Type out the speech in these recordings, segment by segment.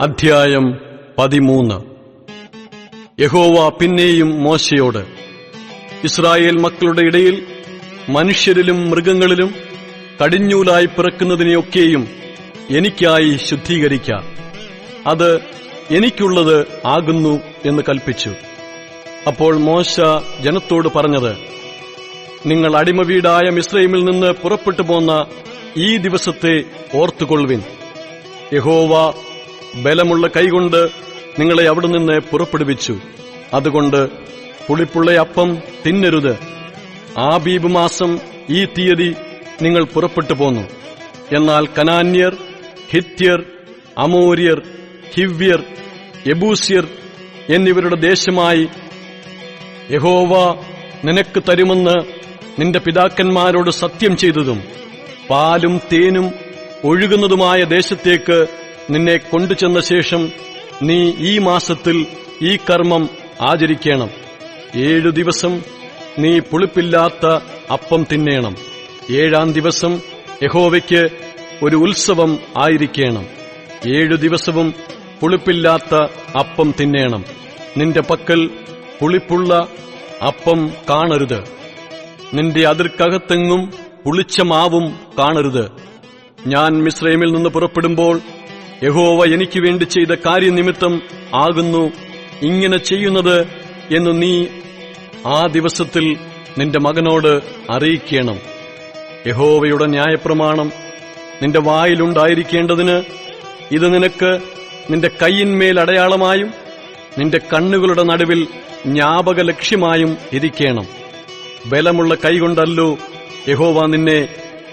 അധ്യായം പതിമൂന്ന്. യഹോവ പിന്നെയും മോശയോട് ഇസ്രായേൽ മക്കളുടെ ഇടയിൽ മനുഷ്യരിലും മൃഗങ്ങളിലും കടിഞ്ഞൂലായി പിറക്കുന്നതിനെയൊക്കെയും എനിക്കായി ശുദ്ധീകരിക്ക. അത് എനിക്കുള്ളത് ആകുന്നു എന്ന് കൽപ്പിച്ചു. അപ്പോൾ മോശ ജനത്തോട് പറഞ്ഞത് നിങ്ങൾ അടിമ വീടായ മിസ്രൈമിൽ നിന്ന് പുറപ്പെട്ടു പോന്ന ഈ ദിവസത്തെ ഓർത്തുകൊള്ളുവിൻ. യഹോവ ബലമുള്ള കൈകൊണ്ട് നിങ്ങളെ അവിടെ നിന്ന് പുറപ്പെടുവിച്ചു. അതുകൊണ്ട് പുളിപ്പുള്ള അപ്പം തിന്നരുത്. ആബീബ് മാസം ഈ തീയതി നിങ്ങൾ പുറപ്പെട്ടു പോന്നു. എന്നാൽ കനാന്യർ ഹിത്യർ അമോര്യർ ഹിവ്യർ യബൂസ്യർ എന്നിവരുടെ ദേശമായി യഹോവ നിനക്ക് തരുമെന്ന് നിന്റെ പിതാക്കന്മാരോട് സത്യം ചെയ്തതും പാലും തേനും ഒഴുകുന്നതുമായ ദേശത്തേക്ക് നിന്നെ കൊണ്ടുചെന്ന ശേഷം നീ ഈ മാസത്തിൽ ഈ കർമ്മം ആചരിക്കണം. ഏഴു ദിവസം നീ പുളിപ്പില്ലാത്ത അപ്പം തിന്നേണം. ഏഴാം ദിവസം യഹോവയ്ക്ക് ഒരു ഉത്സവം ആയിരിക്കണം. ഏഴു ദിവസവും പുളിപ്പില്ലാത്ത അപ്പം തിന്നേണം. നിന്റെ പക്കൽ പുളിപ്പുള്ള അപ്പം കാണരുത്. നിന്റെ അതിർക്കകത്തെങ്ങും പുളിച്ച മാവും കാണരുത്. ഞാൻ മിശ്രൈമിൽ നിന്ന് പുറപ്പെടുമ്പോൾ യഹോവ എനിക്ക് വേണ്ടി ചെയ്ത കാര്യനിമിത്തം ആകുന്നു. ഇങ്ങനെ ചെയ്യുന്നത് എന്ന് നീ ആ ദിവസത്തിൽ നിന്റെ മകനോട് അറിയിക്കണം. യഹോവയുടെ ന്യായപ്രമാണം നിന്റെ വായിലുണ്ടായിരിക്കേണ്ടതിന് ഇത് നിനക്ക് നിന്റെ കൈയിന്മേൽ അടയാളമായും നിന്റെ കണ്ണുകളുടെ നടുവിൽ ജ്ഞാപക ലക്ഷ്യമായും ഇരിക്കണം. ബലമുള്ള കൈകൊണ്ടല്ലോ യഹോവ നിന്നെ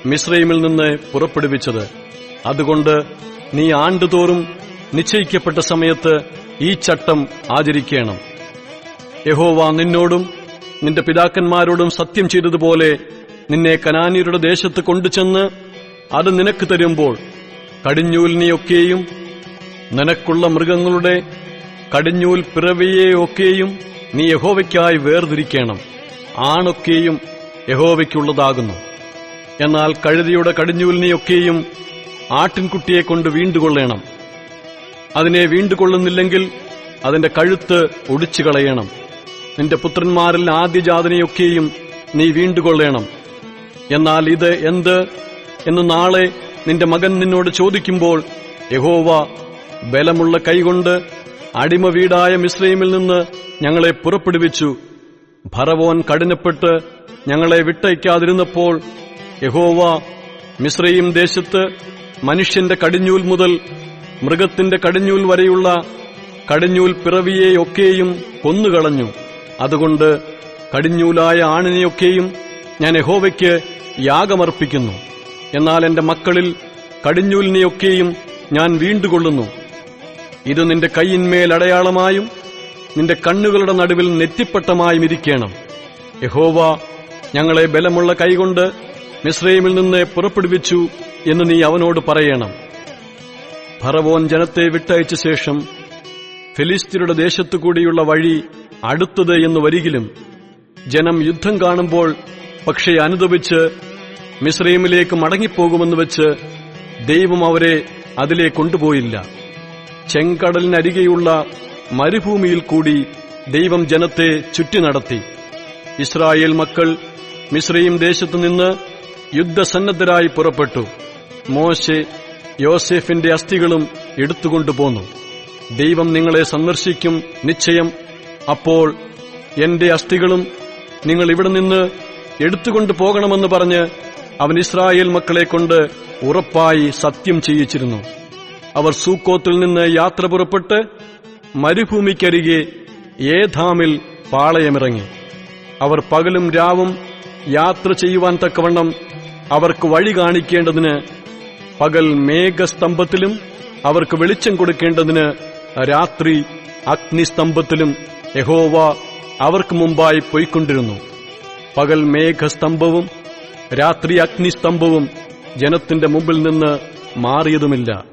മിശ്രയിമിൽ നിന്ന് പുറപ്പെടുവിച്ചത്. അതുകൊണ്ട് നീ ആണ്ടുതോറും നിശ്ചയിക്കപ്പെട്ട സമയത്ത് ഈ ചട്ടം ആചരിക്കണം. യഹോവ നിന്നോടും നിന്റെ പിതാക്കന്മാരോടും സത്യം ചെയ്തതുപോലെ നിന്നെ കനാനിയരുടെ ദേശത്ത് കൊണ്ടുചെന്ന് അത് നിനക്ക് തരുമ്പോൾ കടിഞ്ഞൂലിനെയൊക്കെയും നിനക്കുള്ള മൃഗങ്ങളുടെ കടിഞ്ഞൂൽ പിറവിയെയൊക്കെയും നീ യഹോവയ്ക്കായി വേർതിരിക്കണം. ആണൊക്കെയും യഹോവയ്ക്കുള്ളതാകുന്നു. എന്നാൽ കഴുതിയുടെ കടിഞ്ഞൂലിനെയൊക്കെയും ആട്ടിൻകുട്ടിയെ കൊണ്ട് വീണ്ടുകൊള്ളണം. അതിനെ വീണ്ടുകൊള്ളുന്നില്ലെങ്കിൽ അതിന്റെ കഴുത്ത് ഒടിച്ചു കളയണം നിന്റെ പുത്രന്മാരിൽ ആദ്യജാതനെയൊക്കെയും നീ വീണ്ടുകൊള്ളണം. എന്നാൽ ഇത് എന്ത്? എന്ന് നാളെ നിന്റെ മകൻ നിന്നോട് ചോദിക്കുമ്പോൾ യഹോവ ബലമുള്ള കൈകൊണ്ട് അടിമ വീടായ മിശ്രൈമിൽ നിന്ന് ഞങ്ങളെ പുറപ്പെടുവിച്ചു. ഭരവോൻ കഠിനപ്പെട്ട് ഞങ്ങളെ വിട്ടയക്കാതിരുന്നപ്പോൾ യഹോവ മിശ്രയും ദേശത്ത് മനുഷ്യന്റെ കടിഞ്ഞൂൽ മുതൽ മൃഗത്തിന്റെ കടിഞ്ഞൂൽ വരെയുള്ള കടിഞ്ഞൂൽ പിറവിയെയൊക്കെയും കൊന്നുകളഞ്ഞു. അതുകൊണ്ട് കടിഞ്ഞൂലായ ആണിനെയൊക്കെയും ഞാൻ യഹോവയ്ക്ക് യാഗമർപ്പിക്കുന്നു. എന്നാൽ എന്റെ മക്കളിൽ കടിഞ്ഞൂലിനെയൊക്കെയും ഞാൻ വീണ്ടുകൊള്ളുന്നു. ഇത് നിന്റെ കൈയിന്മേൽ അടയാളമായും നിന്റെ കണ്ണുകളുടെ നടുവിൽ നെറ്റിപ്പട്ടമായും ഇരിക്കണം. യഹോവ ഞങ്ങളെ ബലമുള്ള കൈകൊണ്ട് മിശ്രൈമിൽ നിന്ന് പുറപ്പെടുവിച്ചു എന്ന് നീ അവനോട് പറയണം. ഫറവോൻ ജനത്തെ വിട്ടയച്ച ശേഷം ഫിലിസ്തീനയുടെ ദേശത്തു കൂടിയുള്ള വഴി അടുത്തത് എന്ന് വരികിലും ജനം യുദ്ധം കാണുമ്പോൾ പക്ഷേ അനുദപിച്ച് മിശ്രൈമിലേക്ക് മടങ്ങിപ്പോകുമെന്ന് വെച്ച് ദൈവം അവരെ അതിലെ കൊണ്ടുപോയില്ല. ചെങ്കടലിനരികെയുള്ള മരുഭൂമിയിൽ കൂടി ദൈവം ജനത്തെ ചുറ്റി നടത്തി ഇസ്രായേൽ മക്കൾ മിശ്രയും ദേശത്തുനിന്ന് യുദ്ധസന്നദ്ധരായി പുറപ്പെട്ടു. മോശെ യോസെഫിന്റെ അസ്ഥികളും എടുത്തുകൊണ്ടുപോന്നു. ദൈവം നിങ്ങളെ സന്ദർശിക്കും നിശ്ചയം. അപ്പോൾ എന്റെ അസ്ഥികളും നിങ്ങൾ ഇവിടെ നിന്ന് എടുത്തുകൊണ്ടു പോകണമെന്ന് പറഞ്ഞ് അവൻ ഇസ്രായേൽ മക്കളെ കൊണ്ട് ഉറപ്പായി സത്യം ചെയ്യിച്ചിരുന്നു. അവർ സൂക്കോത്തിൽ നിന്ന് യാത്ര പുറപ്പെട്ട് മരുഭൂമിക്കരികെ ഏധാമിൽ പാളയമിറങ്ങി. അവർ പകലും രാവും യാത്ര ചെയ്യുവാൻ തക്കവണ്ണം അവർക്ക് വഴി കാണിക്കേണ്ടതിന് പകൽ മേഘസ്തംഭത്തിലും അവർക്ക് വെളിച്ചം കൊടുക്കേണ്ടതിന് രാത്രി അഗ്നിസ്തംഭത്തിലും യഹോവ അവർക്ക് മുമ്പായി പോയിക്കൊണ്ടിരുന്നു. പകൽ മേഘസ്തംഭവും രാത്രി അഗ്നിസ്തംഭവും ജനത്തിന്റെ മുമ്പിൽ നിന്ന് മാറിയതുമില്ല.